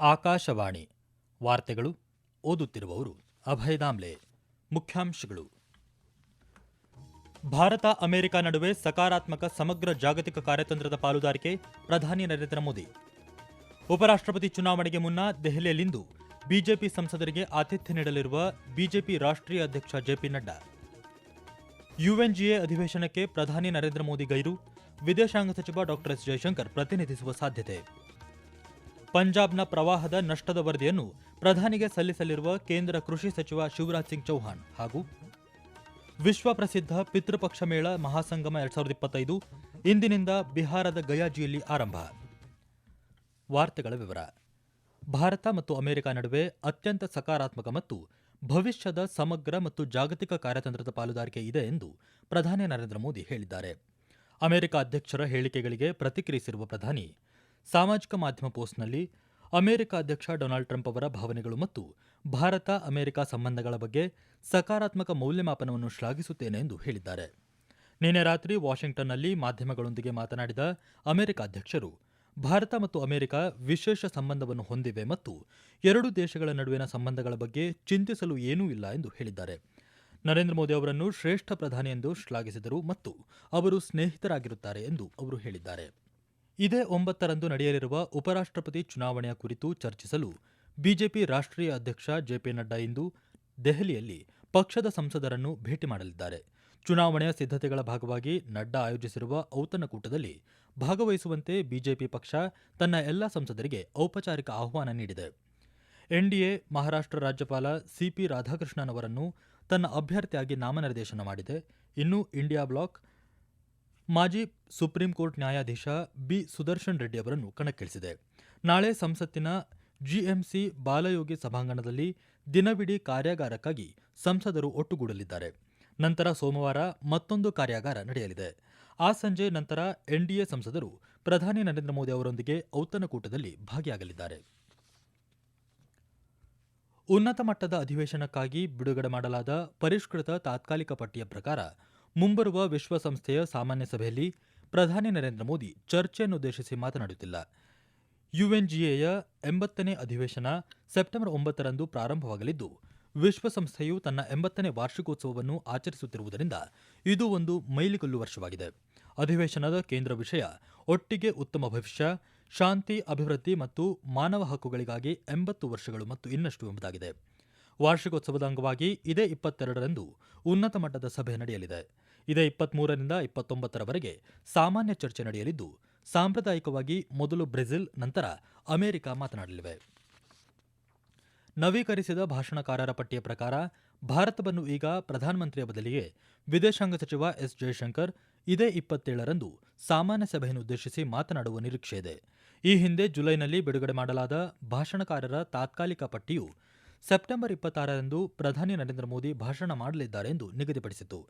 ಆಕಾಶವಾಣಿ ವಾರ್ತೆಗಳು ಓದುತ್ತಿರುವವರು ಅಭಯ ದಾಮ್ಲೆ. ಮುಖ್ಯಾಂಶಗಳು. ಭಾರತ ಅಮೆರಿಕ ನಡುವೆ ಸಕಾರಾತ್ಮಕ ಸಮಗ್ರ ಜಾಗತಿಕ ಕಾರ್ಯತಂತ್ರದ ಪಾಲುದಾರಿಕೆ ಪ್ರಧಾನಿ ನರೇಂದ್ರ ಮೋದಿ. ಉಪರಾಷ್ಟ್ರಪತಿ ಚುನಾವಣೆಗೆ ಮುನ್ನ ದೆಹಲಿಯಲ್ಲಿಂದು ಬಿಜೆಪಿ ಸಂಸದರಿಗೆ ಆತಿಥ್ಯ ನೀಡಲಿರುವ ಬಿಜೆಪಿ ರಾಷ್ಟ್ರೀಯ ಅಧ್ಯಕ್ಷ ಜೆಪಿ ನಡ್ಡಾ. ಯುಎನ್ಜಿಎ ಅಧಿವೇಶನಕ್ಕೆ ಪ್ರಧಾನಿ ನರೇಂದ್ರ ಮೋದಿ ಗೈರು, ವಿದೇಶಾಂಗ ಸಚಿವ ಡಾಕ್ಟರ್ ಎಸ್ ಜಯಶಂಕರ್ ಪ್ರತಿನಿಧಿಸುವ ಸಾಧ್ಯತೆ. ಪಂಜಾಬ್ನ ಪ್ರವಾಹದ ನಷ್ಟದ ವರದಿಯನ್ನು ಪ್ರಧಾನಿಗೆ ಸಲ್ಲಿಸಲಿರುವ ಕೇಂದ್ರ ಕೃಷಿ ಸಚಿವ ಶಿವರಾಜ್ ಸಿಂಗ್ ಚೌಹಾಣ್ ಹಾಗೂ ವಿಶ್ವ ಪ್ರಸಿದ್ಧ ಪಿತೃಪಕ್ಷ ಮೇಳ ಮಹಾಸಂಗಮ ಎರಡ್ ಸಾವಿರದ ಇಪ್ಪತ್ತೈದು ಇಂದಿನಿಂದ ಬಿಹಾರದ ಗಯಾಜಿಯಲ್ಲಿ ಆರಂಭ. ವಾರ್ತೆಗಳ ವಿವರ. ಭಾರತ ಮತ್ತು ಅಮೆರಿಕ ನಡುವೆ ಅತ್ಯಂತ ಸಕಾರಾತ್ಮಕ ಮತ್ತು ಭವಿಷ್ಯದ ಸಮಗ್ರ ಮತ್ತು ಜಾಗತಿಕ ಕಾರ್ಯತಂತ್ರದ ಪಾಲುದಾರಿಕೆ ಇದೆ ಎಂದು ಪ್ರಧಾನಿ ನರೇಂದ್ರ ಮೋದಿ ಹೇಳಿದ್ದಾರೆ. ಅಮೆರಿಕ ಅಧ್ಯಕ್ಷರ ಹೇಳಿಕೆಗಳಿಗೆ ಪ್ರತಿಕ್ರಿಯಿಸಿರುವ ಪ್ರಧಾನಿ, ಸಾಮಾಜಿಕ ಮಾಧ್ಯಮ ಪೋಸ್ಟ್ನಲ್ಲಿ ಅಮೆರಿಕ ಅಧ್ಯಕ್ಷ ಡೊನಾಲ್ಡ್ ಟ್ರಂಪ್ ಅವರ ಭಾವನೆಗಳು ಮತ್ತು ಭಾರತ ಅಮೆರಿಕ ಸಂಬಂಧಗಳ ಬಗ್ಗೆ ಸಕಾರಾತ್ಮಕ ಮೌಲ್ಯಮಾಪನವನ್ನು ಶ್ಲಾಘಿಸುತ್ತೇನೆ ಎಂದು ಹೇಳಿದ್ದಾರೆ. ನಿನ್ನೆ ರಾತ್ರಿ ವಾಷಿಂಗ್ಟನ್ನಲ್ಲಿ ಮಾಧ್ಯಮಗಳೊಂದಿಗೆ ಮಾತನಾಡಿದ ಅಮೆರಿಕ ಅಧ್ಯಕ್ಷರು ಭಾರತ ಮತ್ತು ಅಮೆರಿಕ ವಿಶೇಷ ಸಂಬಂಧವನ್ನು ಹೊಂದಿವೆ ಮತ್ತು ಎರಡು ದೇಶಗಳ ನಡುವಿನ ಸಂಬಂಧಗಳ ಬಗ್ಗೆ ಚಿಂತಿಸಲು ಏನೂ ಇಲ್ಲ ಎಂದು ಹೇಳಿದ್ದಾರೆ. ನರೇಂದ್ರ ಮೋದಿ ಅವರನ್ನು ಶ್ರೇಷ್ಠ ಪ್ರಧಾನಿ ಎಂದು ಶ್ಲಾಘಿಸಿದರು ಮತ್ತು ಅವರು ಸ್ನೇಹಿತರಾಗಿರುತ್ತಾರೆ ಎಂದು ಅವರು ಹೇಳಿದ್ದಾರೆ. ಇದೇ ಒಂಬತ್ತರಂದು ನಡೆಯಲಿರುವ ಉಪರಾಷ್ಟ್ರಪತಿ ಚುನಾವಣೆಯ ಕುರಿತು ಚರ್ಚಿಸಲು ಬಿಜೆಪಿ ರಾಷ್ಟ್ರೀಯ ಅಧ್ಯಕ್ಷ ಜೆಪಿ ನಡ್ಡಾ ಇಂದು ದೆಹಲಿಯಲ್ಲಿ ಪಕ್ಷದ ಸಂಸದರನ್ನು ಭೇಟಿ ಮಾಡಲಿದ್ದಾರೆ. ಚುನಾವಣೆಯ ಸಿದ್ಧತೆಗಳ ಭಾಗವಾಗಿ ನಡ್ಡಾ ಆಯೋಜಿಸಿರುವ ಔತಣಕೂಟದಲ್ಲಿ ಭಾಗವಹಿಸುವಂತೆ ಬಿಜೆಪಿ ಪಕ್ಷ ತನ್ನ ಎಲ್ಲ ಸಂಸದರಿಗೆ ಔಪಚಾರಿಕ ಆಹ್ವಾನ ನೀಡಿದೆ. ಎನ್ಡಿಎ, ಮಹಾರಾಷ್ಟ್ರ ರಾಜ್ಯಪಾಲ ಸಿಪಿ ರಾಧಾಕೃಷ್ಣನ್ ಅವರನ್ನು ತನ್ನ ಅಭ್ಯರ್ಥಿಯಾಗಿ ನಾಮನಿರ್ದೇಶನ ಮಾಡಿದೆ. ಇನ್ನು ಇಂಡಿಯಾ ಬ್ಲಾಕ್ ಮಾಜಿ ಸುಪ್ರೀಂ ಕೋರ್ಟ್ ನ್ಯಾಯಾಧೀಶ ಬಿ. ಸುದರ್ಶನ್ ರೆಡ್ಡಿ ಅವರನ್ನು ಕಣಕ್ಕಿಳಿಸಿದೆ. ನಾಳೆ ಸಂಸತ್ತಿನ ಜಿಎಂಸಿ ಬಾಲಯೋಗಿ ಸಭಾಂಗಣದಲ್ಲಿ ದಿನವಿಡೀ ಕಾರ್ಯಾಗಾರಕ್ಕಾಗಿ ಸಂಸದರು ಒಟ್ಟುಗೂಡಲಿದ್ದಾರೆ. ನಂತರ ಸೋಮವಾರ ಮತ್ತೊಂದು ಕಾರ್ಯಾಗಾರ ನಡೆಯಲಿದೆ. ಆ ಸಂಜೆ ನಂತರ ಎನ್ಡಿಎ ಸಂಸದರು ಪ್ರಧಾನಿ ನರೇಂದ್ರ ಮೋದಿ ಅವರೊಂದಿಗೆ ಔತಣಕೂಟದಲ್ಲಿ ಭಾಗಿಯಾಗಲಿದ್ದಾರೆ. ಉನ್ನತ ಮಟ್ಟದ ಅಧಿವೇಶನಕ್ಕಾಗಿ ಬಿಡುಗಡೆ ಮಾಡಲಾದ ಪರಿಷ್ಕೃತ ತಾತ್ಕಾಲಿಕ ಪಟ್ಟಿಯ ಪ್ರಕಾರ ಮುಂಬರುವ ವಿಶ್ವಸಂಸ್ಥೆಯ ಸಾಮಾನ್ಯ ಸಭೆಯಲ್ಲಿ ಪ್ರಧಾನಿ ನರೇಂದ್ರ ಮೋದಿ ಚರ್ಚೆಯನ್ನುದ್ದೇಶಿಸಿ ಮಾತನಾಡುತ್ತಿಲ್ಲ. ಯುಎನ್ಜಿಎಯ ಎಂಬತ್ತನೇ ಅಧಿವೇಶನ ಸೆಪ್ಟೆಂಬರ್ ಒಂಬತ್ತರಂದು ಪ್ರಾರಂಭವಾಗಲಿದ್ದು, ವಿಶ್ವಸಂಸ್ಥೆಯು ತನ್ನ ಎಂಬತ್ತನೇ ವಾರ್ಷಿಕೋತ್ಸವವನ್ನು ಆಚರಿಸುತ್ತಿರುವುದರಿಂದ ಇದು ಒಂದು ಮೈಲಿಗಲ್ಲು ವರ್ಷವಾಗಿದೆ. ಅಧಿವೇಶನದ ಕೇಂದ್ರ ವಿಷಯ, ಒಟ್ಟಿಗೆ ಉತ್ತಮ ಭವಿಷ್ಯ, ಶಾಂತಿ, ಅಭಿವೃದ್ಧಿ ಮತ್ತು ಮಾನವ ಹಕ್ಕುಗಳಿಗಾಗಿ ಎಂಬತ್ತು ವರ್ಷಗಳು ಮತ್ತು ಇನ್ನಷ್ಟು ಎಂಬುದಾಗಿದೆ. ವಾರ್ಷಿಕೋತ್ಸವದ ಅಂಗವಾಗಿ ಇದೇ ಇಪ್ಪತ್ತೆರಡರಂದು ಉನ್ನತ ಮಟ್ಟದ ಸಭೆ ನಡೆಯಲಿದೆ. ಇದೇ ಇಪ್ಪತ್ಮೂರರಿಂದ ಇಪ್ಪತ್ತೊಂಬತ್ತರವರೆಗೆ ಸಾಮಾನ್ಯ ಚರ್ಚೆ ನಡೆಯಲಿದ್ದು, ಸಾಂಪ್ರದಾಯಿಕವಾಗಿ ಮೊದಲು ಬ್ರೆಜಿಲ್, ನಂತರ ಅಮೆರಿಕ ಮಾತನಾಡಲಿವೆ. ನವೀಕರಿಸಿದ ಭಾಷಣಕಾರರ ಪಟ್ಟಿಯ ಪ್ರಕಾರ ಭಾರತವನ್ನು ಈಗ ಪ್ರಧಾನಮಂತ್ರಿಯ ಬದಲಿಗೆ ವಿದೇಶಾಂಗ ಸಚಿವ ಎಸ್ ಜಯಶಂಕರ್ ಇದೇ ಇಪ್ಪತ್ತೇಳರಂದು ಸಾಮಾನ್ಯ ಸಭೆಯನ್ನು ಉದ್ದೇಶಿಸಿ ಮಾತನಾಡುವ ನಿರೀಕ್ಷೆ ಇದೆ. ಈ ಹಿಂದೆ ಜುಲೈನಲ್ಲಿ ಬಿಡುಗಡೆ ಮಾಡಲಾದ ಭಾಷಣಕಾರರ ತಾತ್ಕಾಲಿಕ ಪಟ್ಟಿಯು ಸೆಪ್ಟೆಂಬರ್ ಇಪ್ಪತ್ತಾರರಂದು ಪ್ರಧಾನಿ ನರೇಂದ್ರ ಮೋದಿ ಭಾಷಣ ಮಾಡಲಿದ್ದಾರೆ ಎಂದು ನಿಗದಿಪಡಿಸಿತು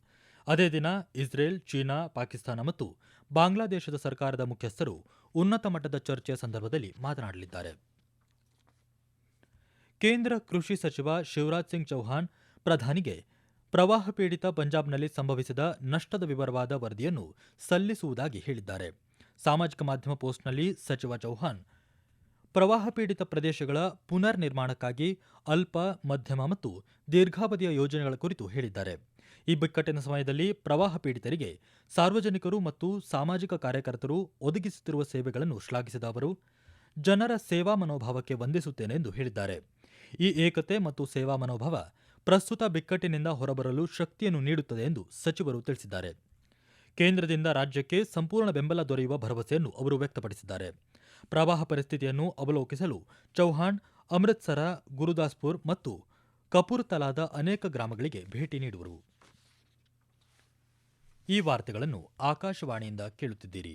ಅದೇ ದಿನ ಇಸ್ರೇಲ್, ಚೀನಾ, ಪಾಕಿಸ್ತಾನ ಮತ್ತು ಬಾಂಗ್ಲಾದೇಶದ ಸರ್ಕಾರದ ಮುಖ್ಯಸ್ಥರು ಉನ್ನತ ಮಟ್ಟದ ಚರ್ಚೆಯ ಸಂದರ್ಭದಲ್ಲಿ ಮಾತನಾಡಲಿದ್ದಾರೆ. ಕೇಂದ್ರ ಕೃಷಿ ಸಚಿವ ಶಿವರಾಜ್ ಸಿಂಗ್ ಚೌಹಾಣ್ ಪ್ರಧಾನಿಗೆ ಪ್ರವಾಹ ಪೀಡಿತ ಪಂಜಾಬ್ನಲ್ಲಿ ಸಂಭವಿಸಿದ ನಷ್ಟದ ವಿವರವಾದ ವರದಿಯನ್ನು ಸಲ್ಲಿಸುವುದಾಗಿ ಹೇಳಿದ್ದಾರೆ. ಸಾಮಾಜಿಕ ಮಾಧ್ಯಮ ಪೋಸ್ಟ್ನಲ್ಲಿ ಸಚಿವ ಚೌಹಾನ್ ಪ್ರವಾಹ ಪೀಡಿತ ಪ್ರದೇಶಗಳ ಪುನರ್ ನಿರ್ಮಾಣಕ್ಕಾಗಿ ಅಲ್ಪ, ಮಧ್ಯಮ ಮತ್ತು ದೀರ್ಘಾವಧಿಯ ಯೋಜನೆಗಳ ಕುರಿತು ಹೇಳಿದ್ದಾರೆ. ಈ ಬಿಕ್ಕಟ್ಟಿನ ಸಮಯದಲ್ಲಿ ಪ್ರವಾಹ ಪೀಡಿತರಿಗೆ ಸಾರ್ವಜನಿಕರು ಮತ್ತು ಸಾಮಾಜಿಕ ಕಾರ್ಯಕರ್ತರು ಒದಗಿಸುತ್ತಿರುವ ಸೇವೆಗಳನ್ನು ಶ್ಲಾಘಿಸಿದ ಅವರು, ಜನರ ಸೇವಾ ಮನೋಭಾವಕ್ಕೆ ವಂದಿಸುತ್ತೇನೆ ಎಂದು ಹೇಳಿದ್ದಾರೆ. ಈ ಏಕತೆ ಮತ್ತು ಸೇವಾ ಮನೋಭಾವ ಪ್ರಸ್ತುತ ಬಿಕ್ಕಟ್ಟಿನಿಂದ ಹೊರಬರಲು ಶಕ್ತಿಯನ್ನು ನೀಡುತ್ತದೆ ಎಂದು ಸಚಿವರು ತಿಳಿಸಿದ್ದಾರೆ. ಕೇಂದ್ರದಿಂದ ರಾಜ್ಯಕ್ಕೆ ಸಂಪೂರ್ಣ ಬೆಂಬಲ ದೊರೆಯುವ ಭರವಸೆಯನ್ನು ಅವರು ವ್ಯಕ್ತಪಡಿಸಿದ್ದಾರೆ. ಪ್ರವಾಹ ಪರಿಸ್ಥಿತಿಯನ್ನು ಅವಲೋಕಿಸಲು ಚೌಹಾಣ್, ಅಮೃತ್ಸರ, ಗುರುದಾಸ್ಪುರ್ ಮತ್ತು ಕಪೂರ್ತಲಾದ ಅನೇಕ ಗ್ರಾಮಗಳಿಗೆ ಭೇಟಿ ನೀಡುವರು. ಈ ವಾರ್ತೆಗಳನ್ನು ಆಕಾಶವಾಣಿಯಿಂದ ಕೇಳುತ್ತಿದ್ದೀರಿ.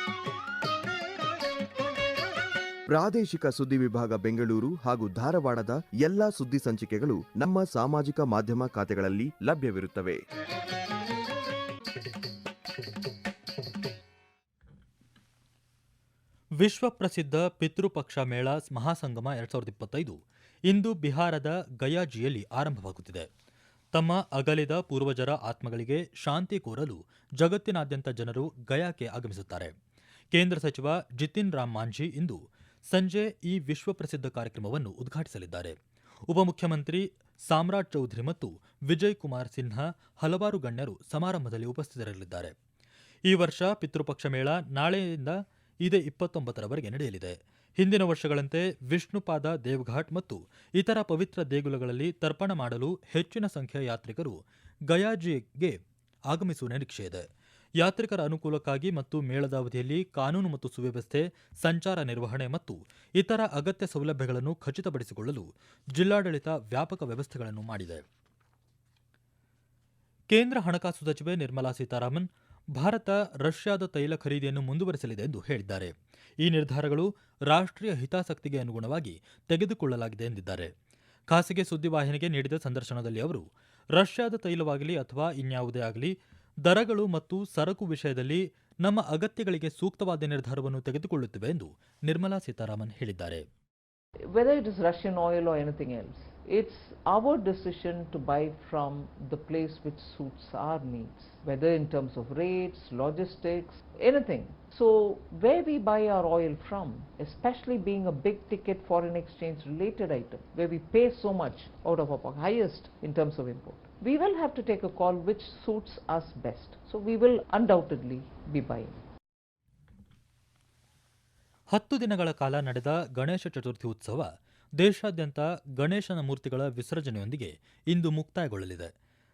ಪ್ರಾದೇಶಿಕ ಸುದ್ದಿ ವಿಭಾಗ ಬೆಂಗಳೂರು ಹಾಗೂ ಧಾರವಾಡದ ಎಲ್ಲಾ ಸುದ್ದಿ ಸಂಚಿಕೆಗಳು ನಮ್ಮ ಸಾಮಾಜಿಕ ಮಾಧ್ಯಮ ಖಾತೆಗಳಲ್ಲಿ ಲಭ್ಯವಿರುತ್ತವೆ. ವಿಶ್ವ ಪ್ರಸಿದ್ಧ ಪಿತೃಪಕ್ಷ ಮೇಳ ಮಹಾಸಂಗಮ ಎರಡ್ ಸಾವಿರದ ಇಪ್ಪತ್ತೈದು. ಇಂದು ಬಿಹಾರದ ಗಯಾಜಿಯಲ್ಲಿ ಆರಂಭವಾಗುತ್ತಿದೆ. ತಮ್ಮ ಅಗಲಿದ ಪೂರ್ವಜರ ಆತ್ಮಗಳಿಗೆ ಶಾಂತಿ ಕೋರಲು ಜಗತ್ತಿನಾದ್ಯಂತ ಜನರು ಗಯಾಕ್ಕೆ ಆಗಮಿಸುತ್ತಾರೆ. ಕೇಂದ್ರ ಸಚಿವ ಜಿತಿನ್ ರಾಮ್ ಮಾಂಝಿ ಇಂದು ಸಂಜೆ ಈ ವಿಶ್ವ ಪ್ರಸಿದ್ಧ ಕಾರ್ಯಕ್ರಮವನ್ನು ಉದ್ಘಾಟಿಸಲಿದ್ದಾರೆ. ಉಪಮುಖ್ಯಮಂತ್ರಿ ಸಾಮ್ರಾಟ್ ಚೌಧರಿ ಮತ್ತು ವಿಜಯ್ ಕುಮಾರ್ ಸಿನ್ಹಾ ಹಲವಾರು ಗಣ್ಯರು ಸಮಾರಂಭದಲ್ಲಿ ಉಪಸ್ಥಿತರಿರಲಿದ್ದಾರೆ. ಈ ವರ್ಷ ಪಿತೃಪಕ್ಷ ಮೇಳ ನಾಳೆಯಿಂದ ಇದೇ ಇಪ್ಪತ್ತೊಂಬತ್ತರವರೆಗೆ ನಡೆಯಲಿದೆ. ಹಿಂದಿನ ವರ್ಷಗಳಂತೆ ವಿಷ್ಣುಪಾದ ದೇವ್ಘಾಟ್ ಮತ್ತು ಇತರ ಪವಿತ್ರ ದೇಗುಲಗಳಲ್ಲಿ ತರ್ಪಣ ಮಾಡಲು ಹೆಚ್ಚಿನ ಸಂಖ್ಯೆಯ ಯಾತ್ರಿಕರು ಗಯಾಜಿಗೆ ಆಗಮಿಸುವ ನಿರೀಕ್ಷೆ ಇದೆ. ಯಾತ್ರಿಕರ ಅನುಕೂಲಕ್ಕಾಗಿ ಮತ್ತು ಮೇಳದ ಅವಧಿಯಲ್ಲಿ ಕಾನೂನು ಮತ್ತು ಸುವ್ಯವಸ್ಥೆ, ಸಂಚಾರ ನಿರ್ವಹಣೆ ಮತ್ತು ಇತರ ಅಗತ್ಯ ಸೌಲಭ್ಯಗಳನ್ನು ಖಚಿತಪಡಿಸಿಕೊಳ್ಳಲು ಜಿಲ್ಲಾಡಳಿತ ವ್ಯಾಪಕ ವ್ಯವಸ್ಥೆಗಳನ್ನು ಮಾಡಿದೆ. ಕೇಂದ್ರ ಹಣಕಾಸು ಸಚಿವೆ ನಿರ್ಮಲಾ ಸೀತಾರಾಮನ್, ಭಾರತ ರಷ್ಯಾದ ತೈಲ ಖರೀದಿಯನ್ನು ಮುಂದುವರೆಸಲಿದೆ ಎಂದು ಹೇಳಿದ್ದಾರೆ. ಈ ನಿರ್ಧಾರಗಳು ರಾಷ್ಟ್ರೀಯ ಹಿತಾಸಕ್ತಿಗೆ ಅನುಗುಣವಾಗಿ ತೆಗೆದುಕೊಳ್ಳಲಾಗಿದೆ ಎಂದಿದ್ದಾರೆ. ಖಾಸಗಿ ಸುದ್ದಿವಾಹಿನಿಗೆ ನೀಡಿದ ಸಂದರ್ಶನದಲ್ಲಿ ಅವರು, ರಷ್ಯಾದ ತೈಲವಾಗಲಿ ಅಥವಾ ಇನ್ಯಾವುದೇ ಆಗಲಿ ದರಗಳು ಮತ್ತು ಸರಕು ವಿಷಯದಲ್ಲಿ ನಮ್ಮ ಅಗತ್ಯಗಳಿಗೆ ಸೂಕ್ತವಾದ ನಿರ್ಧಾರವನ್ನು ತೆಗೆದುಕೊಳ್ಳುತ್ತಿವೆ ಎಂದು ನಿರ್ಮಲಾ ಸೀತಾರಾಮನ್ ಹೇಳಿದ್ದಾರೆ whether it is Russian oil or anything else, it's our decision to buy from the place which suits our needs, whether in terms of rates, logistics, anything. So, where we buy our oil from, especially being a big ticket foreign exchange related item, where we pay so much out of our highest in terms of import, we will have to take a call which suits us best. So, we will undoubtedly be buying. ಹತ್ತು ದಿನಗಳ ಕಾಲ ನಡೆದ ಗಣೇಶ ಚತುರ್ಥಿ ಉತ್ಸವ ದೇಶಾದ್ಯಂತ ಗಣೇಶನ ಮೂರ್ತಿಗಳ ವಿಸರ್ಜನೆಯೊಂದಿಗೆ ಇಂದು ಮುಕ್ತಾಯಗೊಳ್ಳಲಿದೆ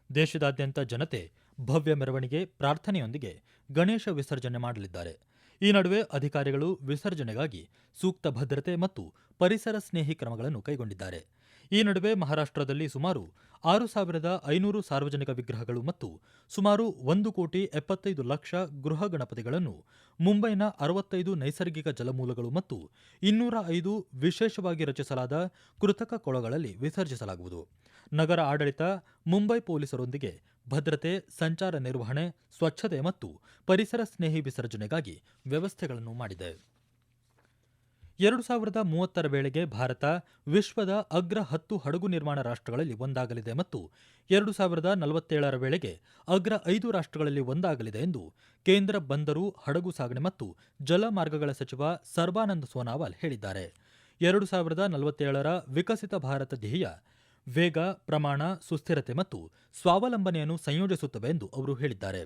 ದೇಶದಾದ್ಯಂತ ಜನತೆ ಭವ್ಯ ಮೆರವಣಿಗೆ ಪ್ರಾರ್ಥನೆಯೊಂದಿಗೆ ಗಣೇಶ ವಿಸರ್ಜನೆ ಮಾಡಲಿದ್ದಾರೆ ಈ ನಡುವೆ ಅಧಿಕಾರಿಗಳು ವಿಸರ್ಜನೆಗಾಗಿ ಸೂಕ್ತ ಭದ್ರತೆ ಮತ್ತು ಪರಿಸರ ಸ್ನೇಹಿ ಕ್ರಮಗಳನ್ನು ಕೈಗೊಂಡಿದ್ದಾರೆ ಈ ನಡುವೆ ಮಹಾರಾಷ್ಟ್ರದಲ್ಲಿ ಸುಮಾರು ಆರು ಸಾವಿರದ ಐನೂರು ಸಾರ್ವಜನಿಕ ವಿಗ್ರಹಗಳು ಮತ್ತು ಸುಮಾರು ಒಂದು ಕೋಟಿ ಎಪ್ಪತ್ತೈದು ಲಕ್ಷ ಗೃಹ ಗಣಪತಿಗಳನ್ನು, ಮುಂಬೈನ ಅರವತ್ತೈದು ನೈಸರ್ಗಿಕ ಜಲಮೂಲಗಳು ಮತ್ತು ಇನ್ನೂರ ಐದು ವಿಶೇಷವಾಗಿ ರಚಿಸಲಾದ ಕೃತಕ ಕೊಳಗಳಲ್ಲಿ ವಿಸರ್ಜಿಸಲಾಗುವುದು. ನಗರ ಆಡಳಿತ, ಮುಂಬೈ ಪೊಲೀಸರೊಂದಿಗೆ ಭದ್ರತೆ, ಸಂಚಾರ ನಿರ್ವಹಣೆ, ಸ್ವಚ್ಛತೆ ಮತ್ತು ಪರಿಸರ ಸ್ನೇಹಿ ವಿಸರ್ಜನೆಗಾಗಿ ವ್ಯವಸ್ಥೆಗಳನ್ನು ಮಾಡಿದೆ. ಎರಡು ಸಾವಿರದ ಮೂವತ್ತರ ವೇಳೆಗೆ ಭಾರತ ವಿಶ್ವದ ಅಗ್ರ ಹತ್ತು ಹಡಗು ನಿರ್ಮಾಣ ರಾಷ್ಟ್ರಗಳಲ್ಲಿ ಒಂದಾಗಲಿದೆ ಮತ್ತು ಎರಡು ಸಾವಿರದ ನಲವತ್ತೇಳರ ವೇಳೆಗೆ ಅಗ್ರ ಐದು ರಾಷ್ಟ್ರಗಳಲ್ಲಿ ಒಂದಾಗಲಿದೆ ಎಂದು ಕೇಂದ್ರ ಬಂದರು, ಹಡಗು ಸಾಗಣೆ ಮತ್ತು ಜಲಮಾರ್ಗಗಳ ಸಚಿವ ಸರ್ಬಾನಂದ್ ಸೋನಾವಾಲ್ ಹೇಳಿದ್ದಾರೆ. ಎರಡು ಸಾವಿರದ ನಲವತ್ತೇಳರ ವಿಕಸಿತ ಭಾರತ ಧ್ಯೇಯ ವೇಗ, ಪ್ರಮಾಣ, ಸುಸ್ಥಿರತೆ ಮತ್ತು ಸ್ವಾವಲಂಬನೆಯನ್ನು ಸಂಯೋಜಿಸುತ್ತವೆ ಎಂದು ಅವರು ಹೇಳಿದ್ದಾರೆ.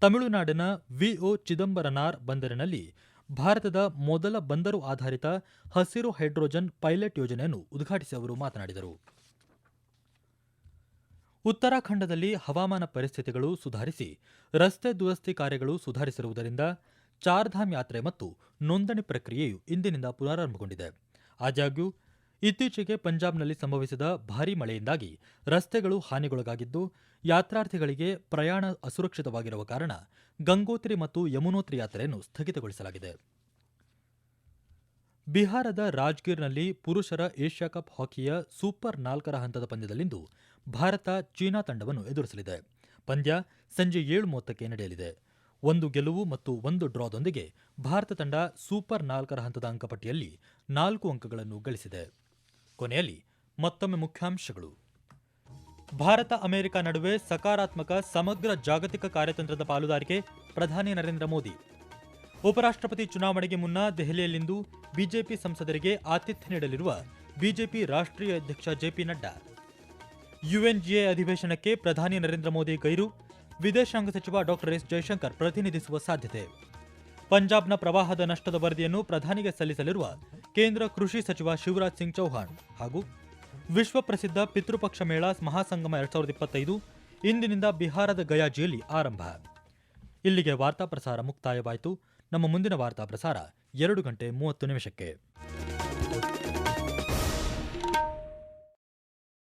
ತಮಿಳುನಾಡಿನ ವಿಒ ಚಿದಂಬರನಾರ್ ಬಂದರಿನಲ್ಲಿ ಭಾರತದ ಮೊದಲ ಬಂದರು ಆಧಾರಿತ ಹಸಿರು ಹೈಡ್ರೋಜನ್ ಪೈಲಟ್ ಯೋಜನೆಯನ್ನು ಉದ್ಘಾಟಿಸಿ ಅವರು ಮಾತನಾಡಿದರು. ಉತ್ತರಾಖಂಡದಲ್ಲಿ ಹವಾಮಾನ ಪರಿಸ್ಥಿತಿಗಳು ಸುಧಾರಿಸಿ, ರಸ್ತೆ ದುರಸ್ತಿ ಕಾರ್ಯಗಳು ಸುಧಾರಿಸಿರುವುದರಿಂದ ಚಾರ್ಧಾಮ್ ಯಾತ್ರೆ ಮತ್ತು ನೋಂದಣಿ ಪ್ರಕ್ರಿಯೆಯು ಇಂದಿನಿಂದ ಪುನರಾರಂಭಗೊಂಡಿದೆ ಆದಾಗ್ಯೂ ಇತ್ತೀಚೆಗೆ ಪಂಜಾಬ್ನಲ್ಲಿ ಸಂಭವಿಸಿದ ಭಾರೀ ಮಳೆಯಿಂದಾಗಿ ರಸ್ತೆಗಳು ಹಾನಿಗೊಳಗಾಗಿದ್ದು, ಯಾತ್ರಾರ್ಥಿಗಳಿಗೆ ಪ್ರಯಾಣ ಅಸುರಕ್ಷಿತವಾಗಿರುವ ಕಾರಣ ಗಂಗೋತ್ರಿ ಮತ್ತು ಯಮುನೋತ್ರಿ ಯಾತ್ರೆಯನ್ನು ಸ್ಥಗಿತಗೊಳಿಸಲಾಗಿದೆ. ಬಿಹಾರದ ರಾಜ್ಗೀರ್ನಲ್ಲಿ ಪುರುಷರ ಏಷ್ಯಾ ಕಪ್ ಹಾಕಿಯ ಸೂಪರ್ ನಾಲ್ಕರ ಹಂತದ ಪಂದ್ಯದಲ್ಲಿಂದು ಭಾರತ ಚೀನಾ ತಂಡವನ್ನು ಎದುರಿಸಲಿದೆ. ಪಂದ್ಯ ಸಂಜೆ ಏಳು ಮೂವತ್ತಕ್ಕೆ ನಡೆಯಲಿದೆ. ಒಂದು ಗೆಲುವು ಮತ್ತು ಒಂದು ಡ್ರಾದೊಂದಿಗೆ ಭಾರತ ತಂಡ ಸೂಪರ್ ನಾಲ್ಕರ ಹಂತದ ಅಂಕಪಟ್ಟಿಯಲ್ಲಿ ನಾಲ್ಕು ಅಂಕಗಳನ್ನು ಗಳಿಸಿದೆ. ಕೊನೆಯಲ್ಲಿ ಮತ್ತೊಮ್ಮೆ ಮುಖ್ಯಾಂಶಗಳು. ಭಾರತ, ಅಮೆರಿಕ ನಡುವೆ ಸಕಾರಾತ್ಮಕ, ಸಮಗ್ರ ಜಾಗತಿಕ ಕಾರ್ಯತಂತ್ರದ ಪಾಲುದಾರಿಕೆ ಪ್ರಧಾನಿ ನರೇಂದ್ರ ಮೋದಿ. ಉಪರಾಷ್ಟ್ರಪತಿ ಚುನಾವಣೆಗೆ ಮುನ್ನ ದೆಹಲಿಯಲ್ಲಿಂದು ಬಿಜೆಪಿ ಸಂಸದರಿಗೆ ಆತಿಥ್ಯ ನೀಡಲಿರುವ ಬಿಜೆಪಿ ರಾಷ್ಟ್ರೀಯ ಅಧ್ಯಕ್ಷ ಜೆಪಿ ನಡ್ಡಾ. ಯುಎನ್ಜಿಎ ಅಧಿವೇಶನಕ್ಕೆ ಪ್ರಧಾನಿ ನರೇಂದ್ರ ಮೋದಿ ಗೈರು, ವಿದೇಶಾಂಗ ಸಚಿವ ಡಾಕ್ಟರ್ ಎಸ್ ಜೈಶಂಕರ್ ಪ್ರತಿನಿಧಿಸುವ ಸಾಧ್ಯತೆ. ಪಂಜಾಬ್ನ ಪ್ರವಾಹದ ನಷ್ಟದ ವರದಿಯನ್ನು ಪ್ರಧಾನಿಗೆ ಸಲ್ಲಿಸಲಿರುವ ಕೇಂದ್ರ ಕೃಷಿ ಸಚಿವ ಶಿವರಾಜ್ ಸಿಂಗ್ ಚೌಹಾಣ್ ಹಾಗೂ ವಿಶ್ವ ಪ್ರಸಿದ್ಧ ಪಿತೃಪಕ್ಷ ಮೇಳ ಮಹಾಸಂಗಮ ಎರಡ್ ಸಾವಿರದ ಇಪ್ಪತ್ತೈದು ಇಂದಿನಿಂದ ಬಿಹಾರದ ಗಯಾಜಿಯಲ್ಲಿ ಆರಂಭ. ಇಲ್ಲಿಗೆ ವಾರ್ತಾ ಪ್ರಸಾರ ಮುಕ್ತಾಯವಾಯಿತು. ನಮ್ಮ ಮುಂದಿನ ವಾರ್ತಾ ಪ್ರಸಾರ ಎರಡು ಗಂಟೆ ಮೂವತ್ತು ನಿಮಿಷಕ್ಕೆ.